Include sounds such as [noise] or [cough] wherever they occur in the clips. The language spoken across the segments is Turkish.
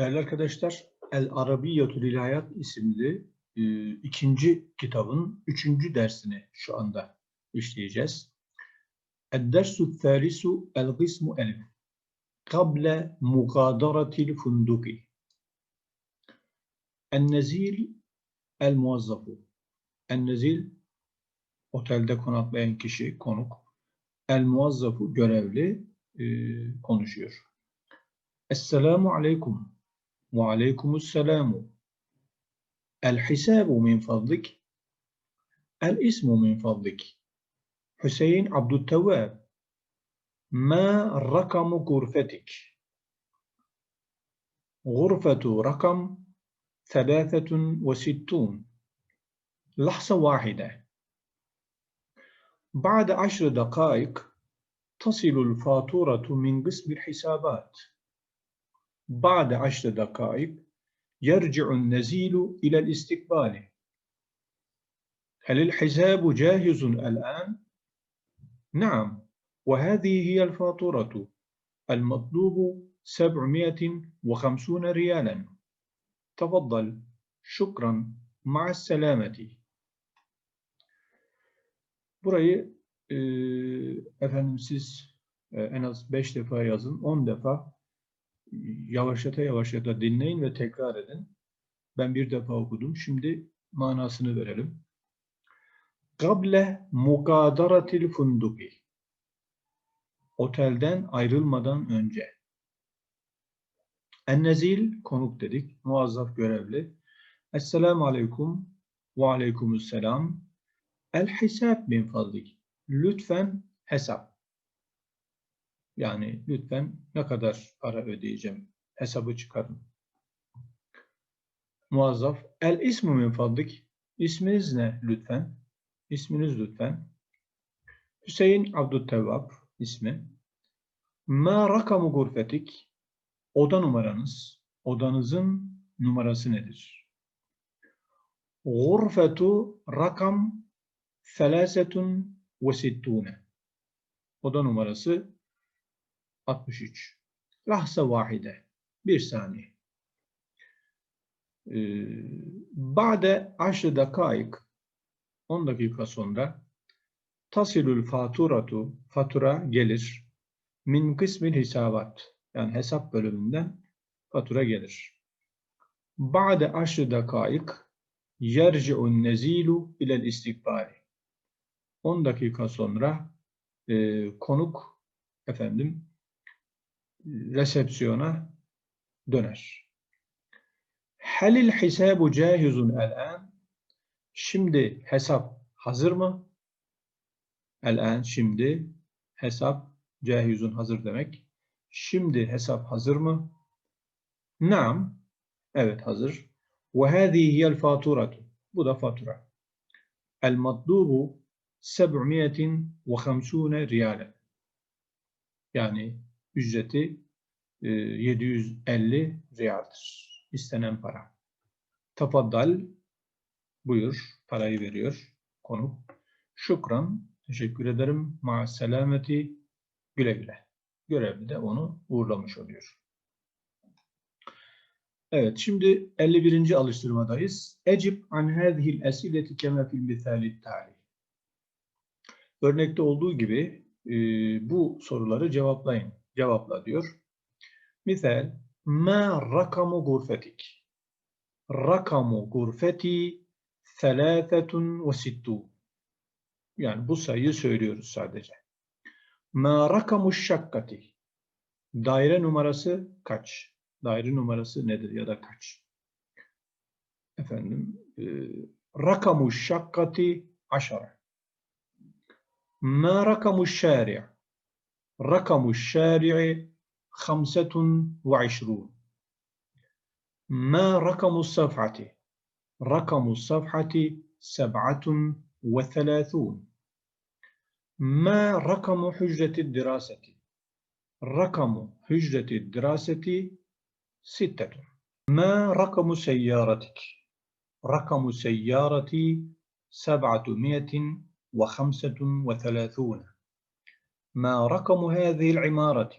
Değerli arkadaşlar, El Arabiyyatü Lil Hayat isimli e, ikinci kitabın üçüncü dersini şu anda işleyeceğiz. El-Dersu Thalisu El-Gismu Elif Kable Mugadaretil Funduki El-Nezil El-Muazzafu El-Nezil otelde konaklayan kişi, konuk. El-Muazzafu görevli e, konuşuyor. Esselamu aleyküm. وعليكم السلام. الحساب من فضلك. الاسم من فضلك. حسين عبد التواب. ما رقم غرفتك؟ غرفة رقم ثلاثة وستون. لحظة واحدة. بعد عشر دقائق تصل الفاتورة من قسم الحسابات. بعد عشر دقائق يرجع النزيل إلى الاستقبال. هل الحساب جاهز الآن؟ نعم وهذه هي الفاتورة. المطلوب سبعمائة وخمسون ريالا. تفضل. شكرا. مع السلامة. Burayı e, efendim siz e, en az 5 defa yazın, 10 defa. Yavaşlata yavaşlata dinleyin ve tekrar edin. Ben bir defa okudum. Şimdi manasını verelim. Kable mukadaratil funduki. Otelden ayrılmadan önce. Ennezil konuk dedik. Muazzaf görevli. Esselamu aleyküm ve aleykümüsselam. El hisab min fadlik. Lütfen hesap. Yani lütfen ne kadar para ödeyeceğim hesabı çıkarın. Muazzaf. El ismu min fadlik. İsminiz ne lütfen? İsminiz lütfen. Hüseyin Abdültevvab ismi. Ma rakamu gurfetik. Oda numaranız. Odanızın numarası nedir? Gurfetu rakam Selasetun ve sittune. Oda numarası 63. Lahza vahide. Bir saniye. Ba'de aşrı dakaik 10 dakika sonra tasilül faturatu fatura gelir. Min kısmil hisabat yani hesap bölümünden fatura gelir. Ba'de aşrı dakaik yerci'un nezilu ilel istikbali 10 dakika sonra e, konuk efendim resepsiyona döner. Halil hisabu cahizun el-an Şimdi hesap hazır mı? El-an şimdi hesap cahizun hazır demek. Şimdi hesap hazır mı? Naam. Evet hazır. Ve hâzihi hiyel faturatu. Bu da fatura. El matlubu 750 riyale. Yani ücreti 750 riyaldır. İstenen para. Tafaddal buyur parayı veriyor konuk. Şükran teşekkür ederim. Ma selameti güle güle. Görevli de onu uğurlamış oluyor. Evet şimdi 51. alıştırmadayız. Ecib an hadihil esileti keme fil misali tali. Örnekte olduğu gibi e, bu soruları cevaplayın. Cevapla diyor. Misal, ma rakamu gurfetik? Rakamu gurfeti selâfetun ve sittûn. Yani bu sayıyı söylüyoruz sadece. Ma rakamu şakkati? Daire numarası kaç? Daire numarası nedir ya da kaç? Efendim, e, rakamu şakkati aşara. Ma rakamu şari'a? رقم الشارع خمسة وعشرون ما رقم الصفحة؟ رقم الصفحة سبعة وثلاثون ما رقم حجرة الدراسة؟ رقم حجرة الدراسة ستة ما رقم سيارتك؟ رقم سيارتي سبعة وخمسة وثلاثون ما رقم هذه العمارة؟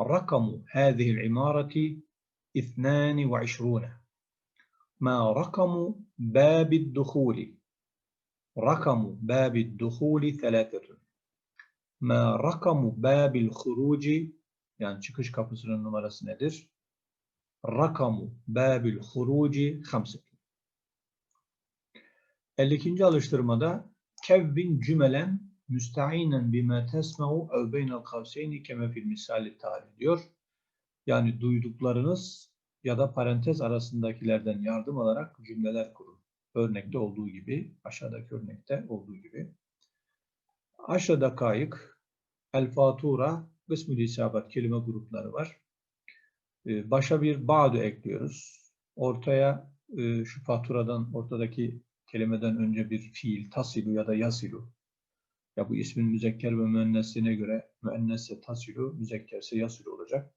رقم هذه العمارة اثنان وعشرون ما رقم باب الدخول رقم باب الدخول ثلاثة ما رقم باب الخروج yani çıkış kapısının numarası nedir? Rakamu babil huruci hamsetun. 52. alıştırmada kevvin cümelen müsta'inen bima tesma'u ev beynel kavseyni keme fil misali tali diyor. Yani duyduklarınız ya da parantez arasındakilerden yardım alarak cümleler kurun. Örnekte olduğu gibi, aşağıdaki örnekte olduğu gibi. Aşağıda kayık, el fatura, kısmı isabat kelime grupları var. Ee, Başa bir ba'du ekliyoruz. Ortaya e, şu faturadan, ortadaki kelimeden önce bir fiil, tasilu ya da yasilu. Ya bu ismin müzekker ve müennesine göre müennesse tasilu, müzekkerse yasilu olacak.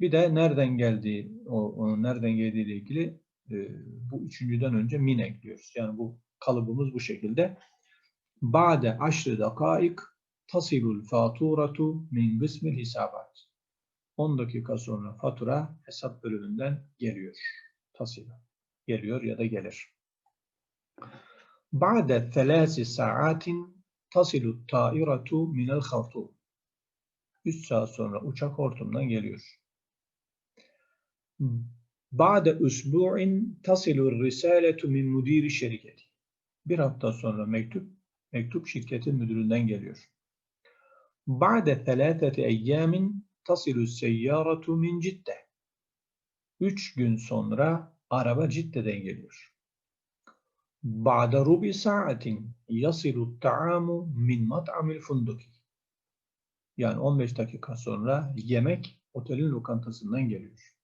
Bir de nereden geldiği, o, onun nereden geldiği ile ilgili e, bu üçüncüden önce min ekliyoruz. Yani bu kalıbımız bu şekilde. Ba'de aşrı dakaik tasilul faturatu min kısmil hisabat. 10 dakika sonra fatura hesap bölümünden geliyor. Tasila. Geliyor ya da gelir. Ba'de thelâsi saatin tasilu tairatu minel hartum. 3 saat sonra uçak hortumdan geliyor. Ba'de usbu'in tasilu risaletu min mudiri şirketi. Bir hafta sonra mektup, mektup şirketin müdüründen geliyor. Ba'de thelâtheti eyyamin tasilu seyyaratu min cidde. Üç gün sonra araba Cidde'den geliyor. Ba'de rubi saatin yasilu ta'amu min mat'amil funduki. Yani 15 dakika sonra yemek otelin lokantasından geliyor.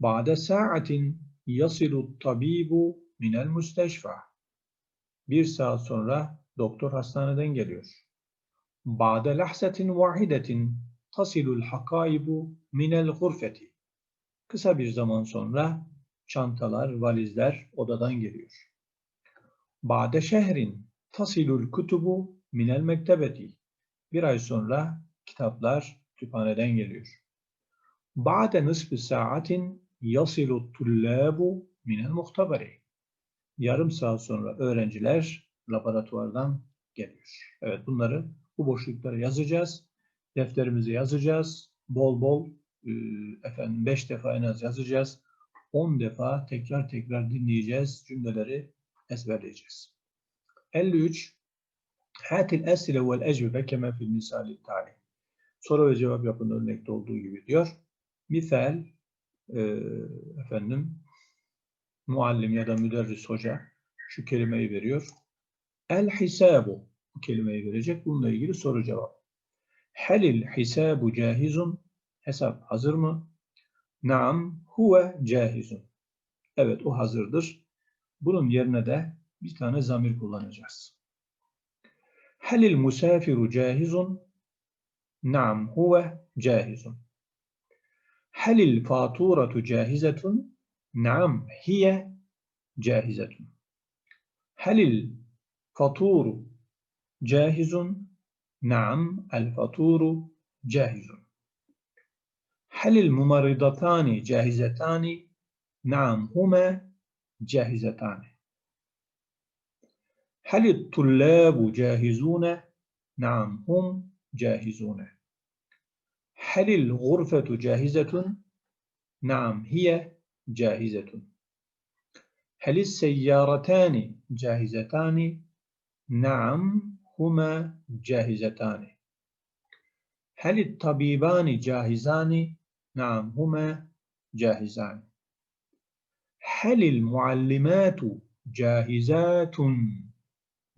Ba'de saatin yasilu tabibu minel müsteşfa. Bir saat sonra doktor hastaneden geliyor. Ba'de lahsetin vahidetin tasilul hakaibu minel gurfeti. Kısa bir zaman sonra çantalar, valizler odadan geliyor. Ba'de şehrin tasilul kutubu minel mektebeti. Bir ay sonra kitaplar kütüphaneden geliyor. Ba'de nisfi saatin yasilu tullabu minel muhtabari. Yarım saat sonra öğrenciler laboratuvardan geliyor. Evet bunları bu boşluklara yazacağız. Defterimize yazacağız. Bol bol e, efendim 5 defa en az yazacağız. 10 defa tekrar tekrar dinleyeceğiz. Cümleleri ezberleyeceğiz. 53 Hatil esile vel ecvibe keme fil misali tali. Soru ve cevap yapın örnekte olduğu gibi diyor. Misal e, efendim muallim ya da müderris hoca şu kelimeyi veriyor. El hisabu bu kelimeyi verecek. Bununla ilgili soru cevap. Helil hisabu cahizun hesap hazır mı? Naam huve cahizun. Evet o hazırdır. Bunun yerine de bir tane zamir kullanacağız. Helil musafiru cahizun? Naam huve cahizun. Helil faturatu cahizetun? Naam hiye cahizetun. Helil faturu cahizun? Naam el faturu cahizun. Helil mumaridatani cahizetani? Naam huma cahizetani. هل الطلاب جاهزون؟ نعم هم جاهزون هل الغرفة جاهزة؟ نعم هي جاهزة هل السيارتان جاهزتان؟ نعم هما جاهزتان هل الطبيبان جاهزان؟ نعم هما جاهزان هل المعلمات جاهزات؟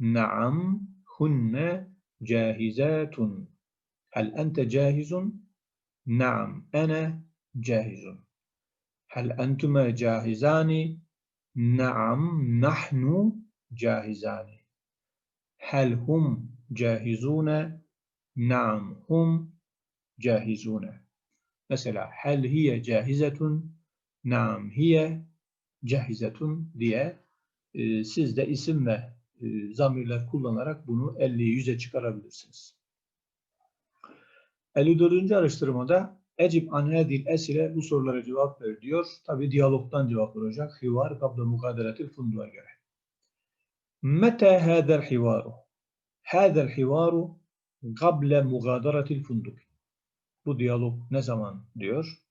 نعم هن جاهزات هل أنت جاهز؟ نعم أنا جاهز هل أنتما جاهزان؟ نعم نحن جاهزان هل هم جاهزون؟ نعم هم جاهزون Mesela hel hiye cahizetun Naam hiye cehizetun diye e, siz de isim ve e, zamirler kullanarak bunu 50'yi 100'e çıkarabilirsiniz. 54. araştırmada Ecib anhedil esire bu sorulara cevap ver diyor. Tabi diyalogdan cevap olacak. Hivar kabla mukaderetil funduğa göre. Mete hâder hivaru? Hâder hivaru gable mugaderetil funduk. Bu diyalog ne zaman diyor?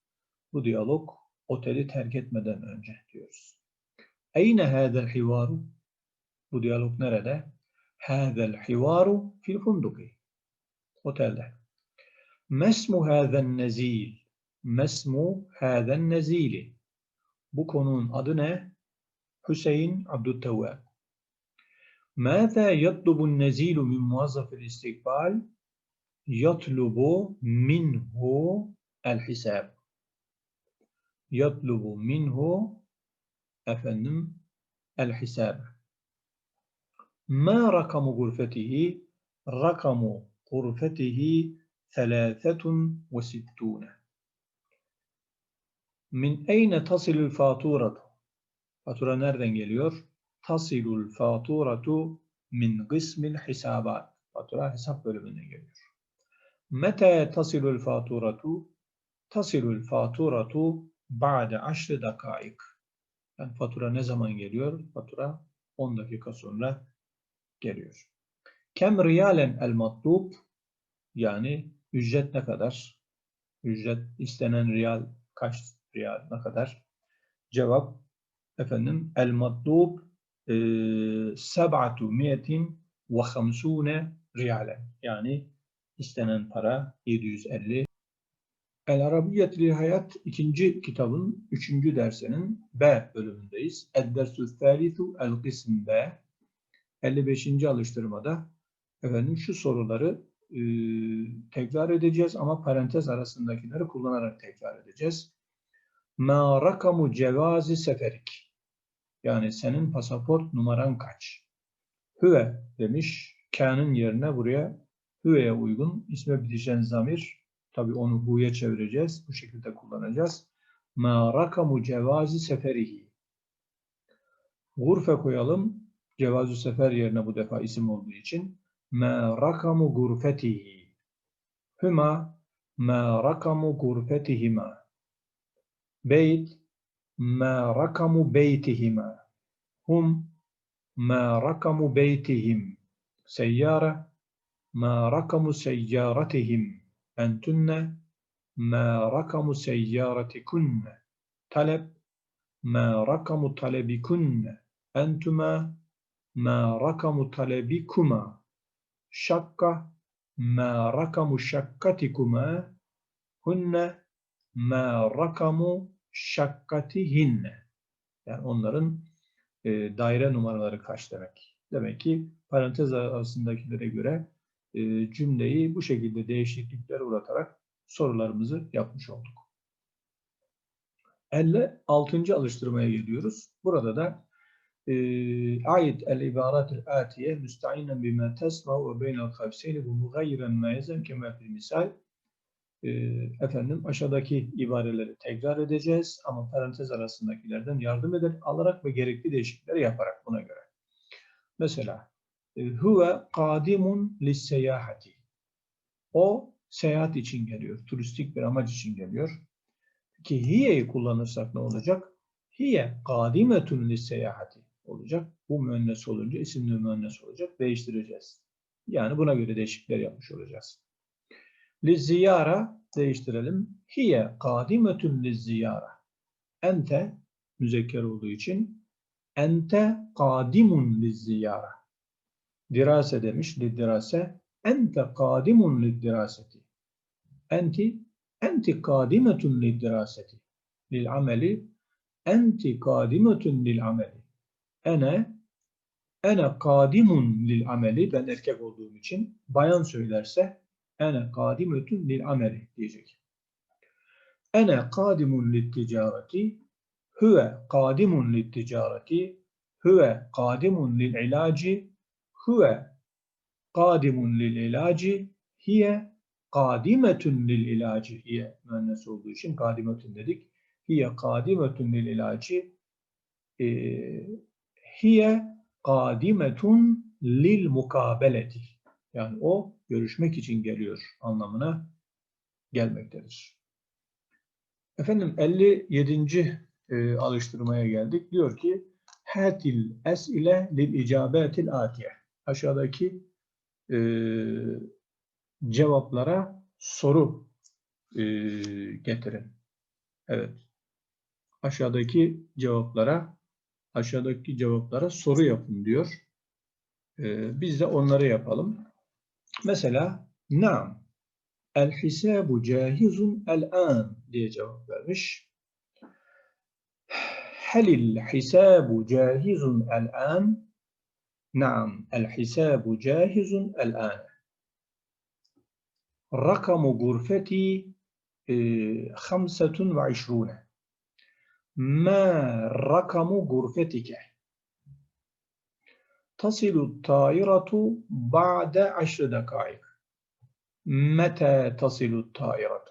Bu diyalog oteli terk etmeden önce diyoruz. Eyne hâzel hivaru? Bu diyalog nerede? Hâzel hivaru fil funduki. Otelde. Mesmu hâzen nezil. Mesmu hâzen nezili. Bu konunun adı ne? Hüseyin Abdüttevvab. Mâzâ yatlubu nezilu min muazzafil istikbal? Yatlubu minhu el hisab. يطلب منه أفنم الحساب ما رقم غرفته؟ رقم غرفته ثلاثة وستون من أين تصل الفاتورة؟ فاتورة nereden geliyor؟ تصل الفاتورة من قسم الحسابات فاتورة حساب bölümünden geliyor متى تصل الفاتورة؟ تصل الفاتورة ba'de aşrı dakaik. Yani fatura ne zaman geliyor? Fatura 10 dakika sonra geliyor. Kem riyalen el matlub? Yani ücret ne kadar? Ücret istenen riyal kaç riyal ne kadar? Cevap efendim el matlub seb'atu miyetin ve riyalen. Yani istenen para 750. El Arabiyyet Hayat ikinci kitabın üçüncü dersinin B bölümündeyiz. Ed-dersü thalithu el kısm B. 55. alıştırmada efendim şu soruları e, tekrar edeceğiz ama parantez arasındakileri kullanarak tekrar edeceğiz. Ma rakamu cevazi seferik. Yani senin pasaport numaran kaç? Hüve demiş. Kâ'nın yerine buraya hüve'ye uygun isme bitişen zamir. Tabi onu hu'ya çevireceğiz. Bu şekilde kullanacağız. Ma rakamu cevazi seferihi. Gurfe koyalım. Cevazu sefer yerine bu defa isim olduğu için. Ma rakamu gurfetihi. Hüma ma rakamu gurfetihima. Beyt ma rakamu beytihima. Hum ma rakamu beytihim. Seyyare ma rakamu seyyaratihim. Entünne ma rakamu seyyaratikunne. Talep ma rakamu talebikunne. Entüme ma rakamu talebikuma. Şakka ma rakamu şakkatikuma. Hunne ma rakamu şakkatihinne. Yani onların e, daire numaraları kaç demek. Demek ki parantez arasındakilere göre e, cümleyi bu şekilde değişiklikler uğratarak sorularımızı yapmış olduk. 56. alıştırmaya geliyoruz. Burada da e, ayet el-ibarat-ı atiye müsteinen bima tesma ve beynel kavseyni bu mugayyiren ma yezen kema fil misal e, efendim aşağıdaki ibareleri tekrar edeceğiz ama parantez arasındakilerden yardım eder alarak ve gerekli değişiklikleri yaparak buna göre. Mesela huve kadimun lisseyahati. O seyahat için geliyor. Turistik bir amaç için geliyor. Ki hiye'yi kullanırsak ne olacak? Hiye kadimetun lisseyahati olacak. Bu müennes olunca isimli müennes olacak. Değiştireceğiz. Yani buna göre değişiklikler yapmış olacağız. Lizziyara değiştirelim. Hiye kadimetun lizziyara. Ente müzekker olduğu için ente kadimun lizziyara. Dirase demiş lidirase. Ente kadimun liddiraseti. Enti enti kadimetun liddiraseti. Lil ameli enti kadimetun lil ameli. Ene ene kadimun lil ameli ben erkek olduğum için bayan söylerse Ene kadimetun lil ameli diyecek. Ene kadimun lit ticareti Huve kadimun lit ticareti Huve kadimun lil ilaci Huve kadimun lil ilaci Hiye kadimetun lil ilaci Hiye müennes olduğu için kadimetun dedik. Hiye kadimetun lil ilaci e, Hiye kadimetun lil mukabeleti yani o görüşmek için geliyor anlamına gelmektedir. Efendim 57. e, alıştırmaya geldik. Diyor ki Hatil es'ile lil icabetil atiye. Aşağıdaki e, cevaplara soru e, getirin. Evet. Aşağıdaki cevaplara aşağıdaki cevaplara soru yapın diyor. E, biz de onları yapalım. Mesela nam el hisabu cahizun el an diye cevap vermiş. Halil hisabu cahizun el an? Hisabu cahizun el an. رقم غرفتي خمسة وعشرون ما رقم غرفتك؟ تصل الطائرة بعد عشر دقائق متى تصل الطائرة؟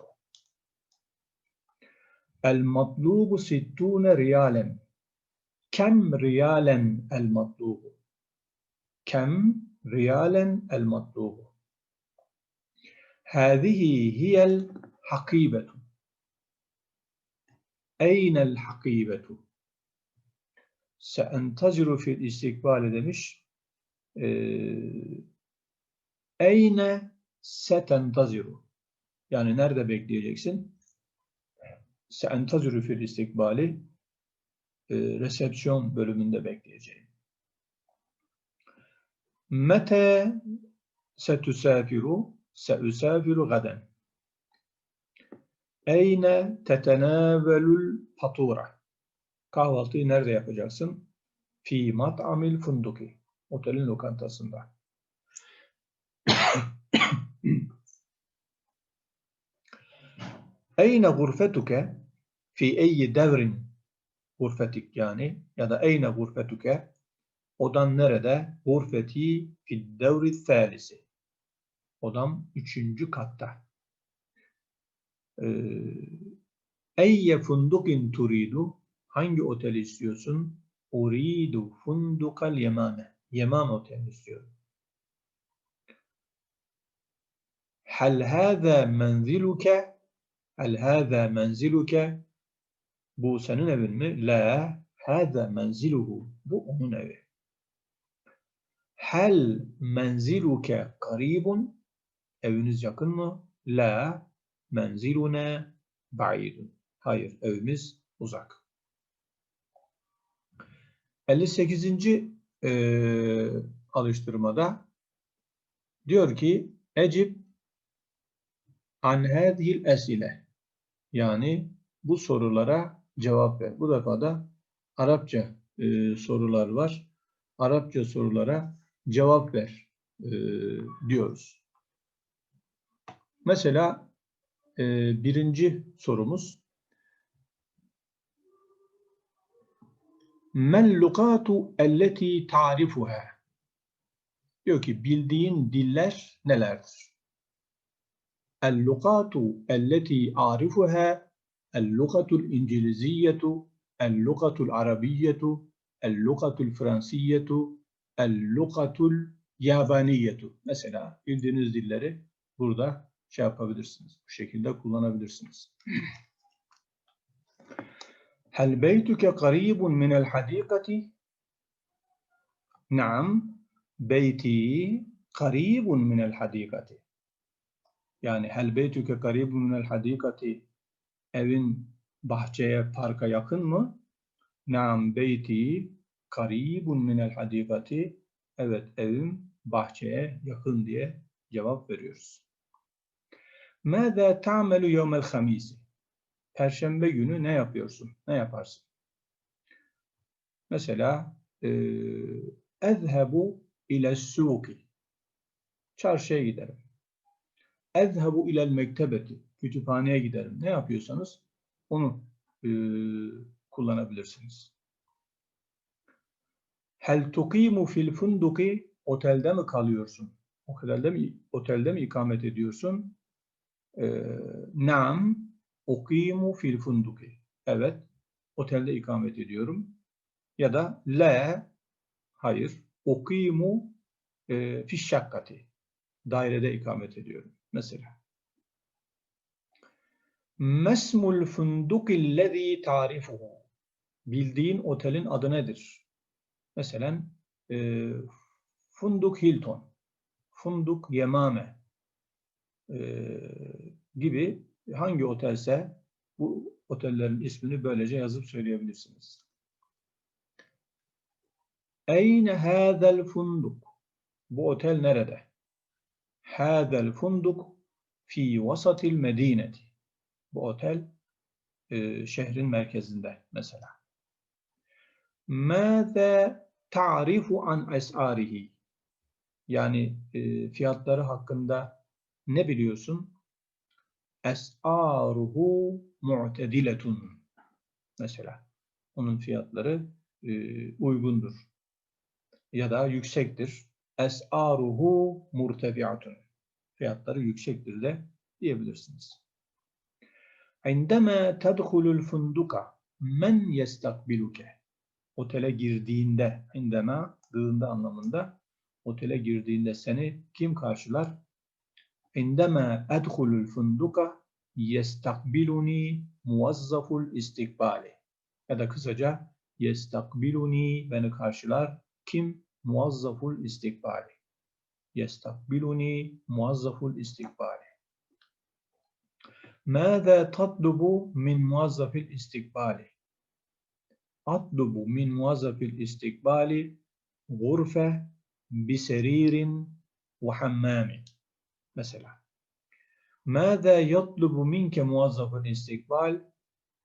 المطلوب ستون ريالا كم ريالا المطلوب؟ Kem riyalen el matlubu. Hâzihi hiyel hakibetu. Eynel hakibetu. Seentaziru fil istikbali demiş. E, eyne setentaziru. Yani nerede bekleyeceksin? Seentaziru fil istikbali e, resepsiyon bölümünde bekleyeceğim. Mete setusafiru Seusafiru gaden. Eyne tetenavelul fatura. Kahvaltıyı nerede yapacaksın? Fi mat'amil funduki. Otelin lokantasında. [coughs] Eyne gurfetuke fi eyyi devrin gurfetik yani ya da eyne gurfetuke odan nerede? Gurfeti fi devri thalisi. Odam üçüncü katta. Ee, Eyye fundukin turidu? Hangi oteli istiyorsun? Uridu fundukal yemame. Yemam otelini istiyorum. Hal hâzâ menziluke? Hal hâzâ menziluke? Bu senin evin mi? La. Hâzâ menziluhu. Bu onun evi. Hal menziluke karibun? Eviniz yakın mı? La menziluna ba'idun. Hayır, evimiz uzak. 58. E, alıştırmada diyor ki Ecib an hadhil esile yani bu sorulara cevap ver. Bu defa da Arapça e, sorular var. Arapça sorulara cevap ver e, diyoruz. Mesela e, birinci sorumuz Men lukatu elleti ta'rifuha Diyor ki bildiğin diller nelerdir? El-lukatu elleti arifuha el-lukatul İngiliziyyetu el-lukatul Arabiyyetu el-lukatul Fransiyyetu el-lukatul Yabaniyyetu Mesela bildiğiniz dilleri burada şey yapabilirsiniz. Bu şekilde kullanabilirsiniz. Hel beytuke qaribun minel hadikati? Naam. Beyti qaribun minel hadikati. Yani hel beytuke qaribun minel hadikati? Evin bahçeye, parka yakın mı? Naam beyti qaribun minel hadikati. Evet evim bahçeye yakın diye cevap veriyoruz. Mâzâ ta'melu yevmel hamisi? Perşembe günü ne yapıyorsun? Ne yaparsın? Mesela ezhebu ile suki. Çarşıya giderim. Ezhebu ilel mektebeti. Kütüphaneye giderim. Ne yapıyorsanız onu e, kullanabilirsiniz. Hel tuqimu fil funduki otelde mi kalıyorsun? Otelde mi otelde mi ikamet ediyorsun? Ee, Naam ukimu fil funduki. Evet, otelde ikamet ediyorum. Ya da la hayır ukimu e, fişşakkati. Dairede ikamet ediyorum. Mesela. Mesmul fundukillezî tarifuhu. Bildiğin otelin adı nedir? Mesela e, Funduk Hilton, Funduk Yemame e, gibi hangi otelse bu otellerin ismini böylece yazıp söyleyebilirsiniz. Eyne hâzel funduk? Bu otel nerede? Hâzel funduk fi vasatil medineti. Bu otel e, şehrin merkezinde mesela. Mâze ta'rifu an es'arihi? Yani e, fiyatları hakkında ne biliyorsun? Es'aruhu mu'tediletun. Mesela onun fiyatları e, uygundur ya da yüksektir. Es'aruhu murtefiatun. Fiyatları yüksektir de diyebilirsiniz. İndeme tedhulul funduka men yestakbiluke otele girdiğinde, indema dığında anlamında otele girdiğinde seni kim karşılar? İndeme edhulul funduka yestakbiluni muvazzaful istikbali. Ya da kısaca yestakbiluni beni karşılar. Kim? Muvazzaful istikbali. Yestakbiluni muvazzaful istikbali. Mâze tatlubu min muvazzafil istikbali. أطلب من موظف الاستقبال غرفة بسرير وحمام مثلا ماذا يطلب منك موظف الاستقبال؟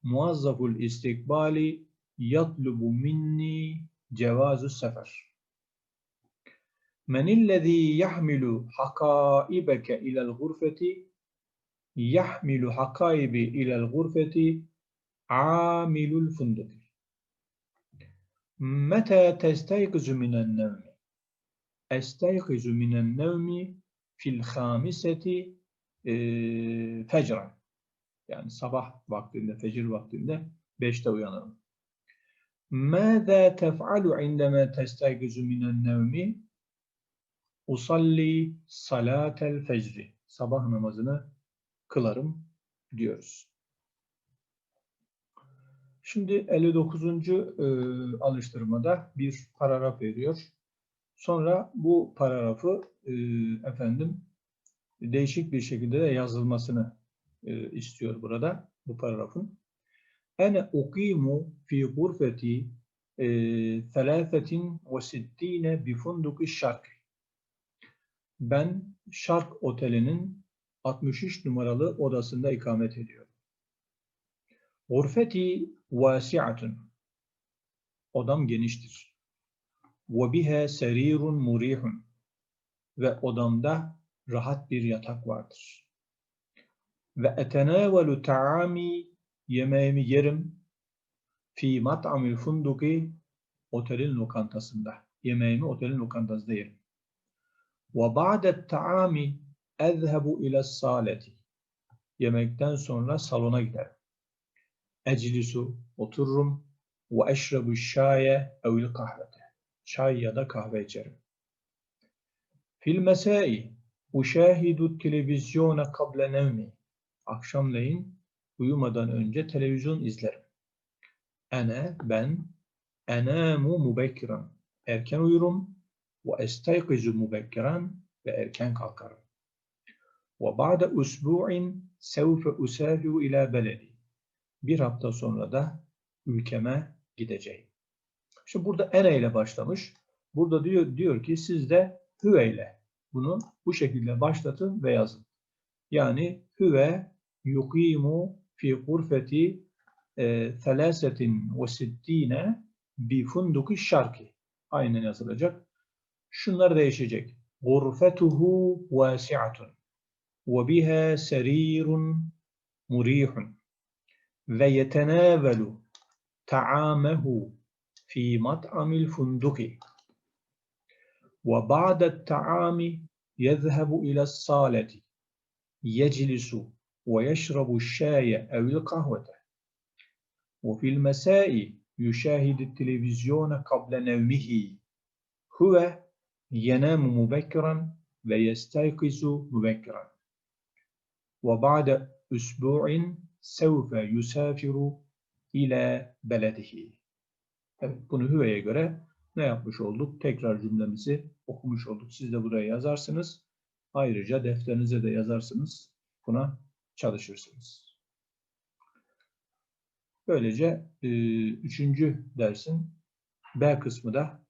موظف الاستقبال يطلب مني جواز السفر من الذي يحمل حقائبك إلى الغرفة؟ يحمل حقائبي إلى الغرفة عامل الفندق Meta testayqizu minen nevmi. Estayqizu minen nevmi fil hamiseti e, fecran. Yani sabah vaktinde, fecir vaktinde beşte uyanırım. Mâzâ tef'alu indemâ testayqizu minen nevmi? Usalli salatel fecri. Sabah namazını kılarım diyoruz. Şimdi 59. E, alıştırmada bir paragraf veriyor. Sonra bu paragrafı e, efendim değişik bir şekilde de yazılmasını e, istiyor burada bu paragrafın. Ene ukimu fi gurfeti thelâfetin ve sittîne bi funduki şark. Ben Şark Oteli'nin 63 numaralı odasında ikamet ediyorum. Gurfeti vasi'atun. Odam geniştir. Ve biha serirun murihun. Ve odamda rahat bir yatak vardır. Ve etenavelu ta'ami yemeğimi yerim fi mat'amil funduki otelin lokantasında. Yemeğimi otelin lokantasında yerim. Ve ba'de ta'ami ezhebu ile saleti. Yemekten sonra salona giderim. Eclisu otururum ve eşrebu şaye evil kahvete. Çay ya da kahve içerim. Fil mesai uşahidu televizyona kable nevmi. Akşamleyin uyumadan önce televizyon izlerim. Ene ben enamu mubekkiran. Erken uyurum ve estayqizu mubekkiran ve erken kalkarım. Ve ba'de usbu'in sevfe usafiru ila beledi. Bir hafta sonra da ülkeme gideceğim. Şimdi burada ene ile başlamış. Burada diyor, diyor ki siz de hüve ile bunu bu şekilde başlatın ve yazın. Yani hüve yukimu fi gurfeti thelâsetin ve sittîne bi funduki şarki. Aynen yazılacak. Şunlar değişecek. Gurfetuhu vâsi'atun ve biha serirun murihun ويتناول طعامه في مطعم الفندق. وبعد الطعام يذهب إلى الصالة يجلس ويشرب الشاي أو القهوة. وفي المساء يشاهد التلفزيون قبل نومه. هو ينام مبكرا ويستيقظ مبكرا. وبعد أسبوع sevfe yusafiru ile beledihi. Evet, bunu hüveye göre ne yapmış olduk? Tekrar cümlemizi okumuş olduk. Siz de buraya yazarsınız. Ayrıca defterinize de yazarsınız. Buna çalışırsınız. Böylece e, üçüncü dersin B kısmı da